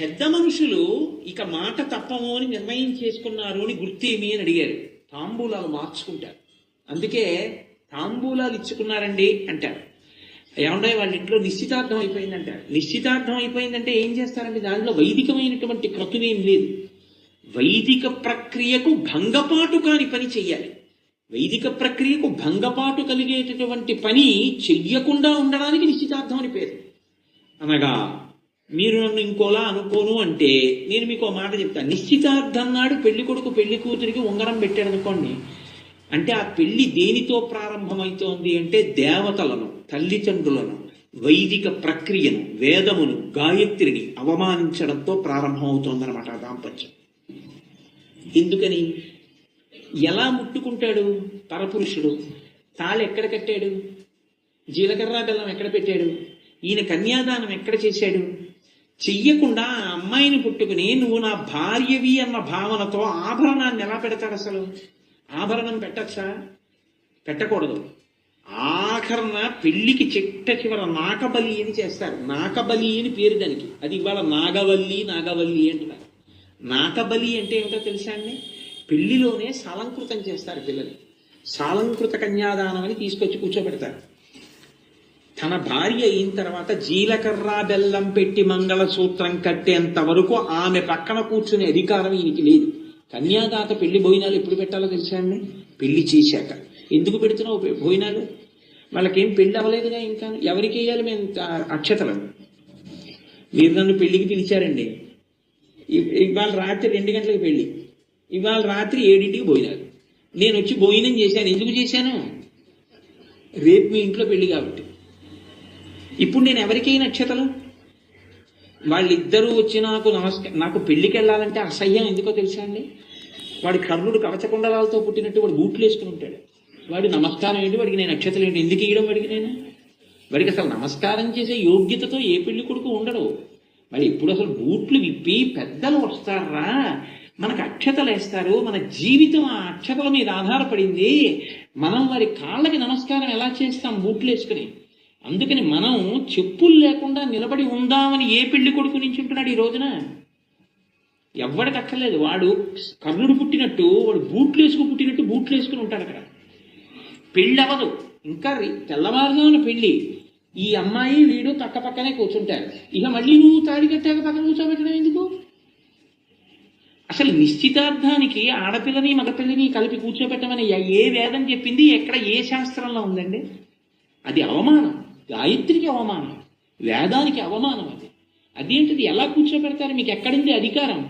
పెద్ద మనుషులు ఇక మాట తప్పము అని నిర్ణయం చేసుకున్నారు అని గుర్తేమి అని అడిగారు. తాంబూలాలు మార్చుకుంటారు. అందుకే తాంబూలాలు ఇచ్చుకున్నారండి అంటారు. ఏమంటే వాళ్ళ ఇంట్లో నిశ్చితార్థం అయిపోయిందంటారు. నిశ్చితార్థం అయిపోయిందంటే ఏం చేస్తారండి? దానిలో వైదికమైనటువంటి క్రతువేం లేదు. వైదిక ప్రక్రియకు భంగపాటు కాని పని చెయ్యాలి. వైదిక ప్రక్రియకు భంగపాటు కలిగేటటువంటి పని చెయ్యకుండా ఉండడానికి నిశ్చితార్థం అని పేరు. అనగా మీరు నన్ను ఇంకోలా అనుకోను అంటే నేను మీకు ఒక మాట చెప్తాను నిశ్చితార్థం నాడు పెళ్ళి కొడుకు పెళ్ళి కూతురికి ఉంగరం పెట్టాడు అనుకోండి. అంటే ఆ పెళ్ళి దేనితో ప్రారంభమవుతోంది అంటే దేవతలను తల్లిదండ్రులను వైదిక ప్రక్రియను వేదమును గాయత్రిని అవమానించడంతో ప్రారంభమవుతోందనమాట దాంపత్యం. ఎందుకని? ఎలా ముట్టుకుంటాడు పరపురుషుడు? తాళి ఎక్కడ కట్టాడు? జీలకర్ర బెల్లం ఎక్కడ పెట్టాడు? ఈయన కన్యాదానం ఎక్కడ చేశాడు? చెయ్యకుండా అమ్మాయిని పుట్టుకుని నువ్వు నా భార్యవి అన్న భావనతో ఆభరణాన్ని ఎలా పెడతాడు అసలు? ఆభరణం పెట్టచ్చా? పెట్టకూడదు. ఆఖరణ పెళ్ళికి చిట్ట చివర నాకబలి అని చేస్తారు. నాకబలి అని పేరు దానికి. అది ఇవాళ నాగవల్లి నాగవల్లి అంటున్నారు. నాకబలి అంటే ఏమిటో తెలుసా అండి? పెళ్ళిలోనే సాలంకృతం చేస్తారు పిల్లలు. సాలంకృత కన్యాదానం అని తీసుకొచ్చి కూర్చోబెడతారు. తన భార్య అయిన తర్వాత జీలకర్ర బెల్లం పెట్టి మంగళసూత్రం కట్టేంత వరకు ఆమె పక్కన కూర్చునే అధికారం ఈయనకి లేదు. కన్యాదాత పెళ్ళి భోజనాలు ఎప్పుడు పెట్టాలో తెలుసా అండి? పెళ్ళి చేశాక. ఎందుకు పెడుతున్నావు భోజనాలు? వాళ్ళకేం పెళ్ళి అవ్వలేదుగా ఇంకా? ఎవరికి వేయాలి మేము అక్షతలు మీరు నన్ను పెళ్ళికి పిలిచారండి. ఇవాళ రాత్రి రెండు గంటలకు పెళ్ళి. ఇవాళ రాత్రి ఏడింటికి భోజనాలు. నేను వచ్చి భోజనం చేశాను. ఎందుకు చేశాను? రేపు మీ ఇంట్లో పెళ్ళి కాబట్టి. ఇప్పుడు నేను ఎవరికి నక్షతలు వాళ్ళిద్దరూ వచ్చి నాకు నమస్క నాకు పెళ్ళికి వెళ్ళాలంటే అసహ్యం ఎందుకో తెలుసా అండి? వాడి కర్ణుడు కవచకుండలాలతో పుట్టినట్టు వాడు బూట్లు వేసుకుని ఉంటాడు. వాడి నమస్కారం ఏంటి? వాడికి నేను నక్షత్రం ఏంటి? ఎందుకు ఇవ్వడం వాడికి నేను? వాడికి అసలు నమస్కారం చేసే యోగ్యతతో ఏ పెళ్ళి కొడుకు ఉండడు. మరి ఇప్పుడు అసలు బూట్లు విప్పి పెద్దలు వస్తారా? మనకు అక్షతలు వేస్తారు. మన జీవితం ఆ అక్షతల మీద ఆధారపడింది. మనం వారి కాళ్ళకి నమస్కారం ఎలా చేస్తాం? బూట్లు వేసుకుని. అందుకని మనం చెప్పులు లేకుండా నిలబడి ఉందామని ఏ పెళ్ళి కొడుకు నుంచి ఉంటున్నాడు ఈ రోజున? ఎవ్వడికి అక్కర్లేదు వాడు కర్ణుడు పుట్టినట్టు వాడు బూట్లు వేసుకుని పుట్టినట్టు బూట్లు వేసుకుని ఉంటాడు అక్కడ. పెళ్ళి అవ్వదు ఇంకా రి- తెల్లవారుజామున పెళ్ళి ఈ అమ్మాయి వీడు పక్క పక్కనే కూర్చుంటారు. ఇక మళ్ళీ నువ్వు తాడి కట్టాక పక్కన కూర్చోబెట్టడం ఎందుకు? అసలు నిశ్చితార్థానికి ఆడపిల్లని మగపిల్లని కలిపి కూర్చోబెట్టమని ఏ- ఏ వేదం చెప్పింది? ఎక్కడ ఏ శాస్త్రంలో ఉందండి? అది అవమానం. గాయత్రికి అవమానం. వేదానికి అవమానం అది. అదేంటిది? ఎలా కూర్చోబెడతారు? మీకు ఎక్కడుంది అధికారం?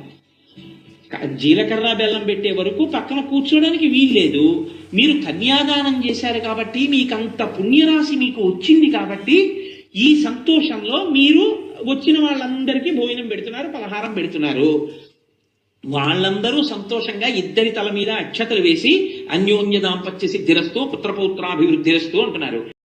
జీలకర్ర బెల్లం పెట్టే వరకు పక్కన కూర్చోడానికి వీల్లేదు మీరు కన్యాదానం చేశారు కాబట్టి మీకు అంత పుణ్యరాశి మీకు వచ్చింది కాబట్టి ఈ సంతోషంలో మీరు వచ్చిన వాళ్ళందరికీ భోజనం పెడుతున్నారు పలహారం పెడుతున్నారు. వాళ్ళందరూ సంతోషంగా ఇద్దరి తల మీద అక్షతలు వేసి అన్యోన్య దాంపత్య సిద్ధిరస్తూ పుత్రపౌత్రాభివృద్ధిరస్తూ అంటున్నారు.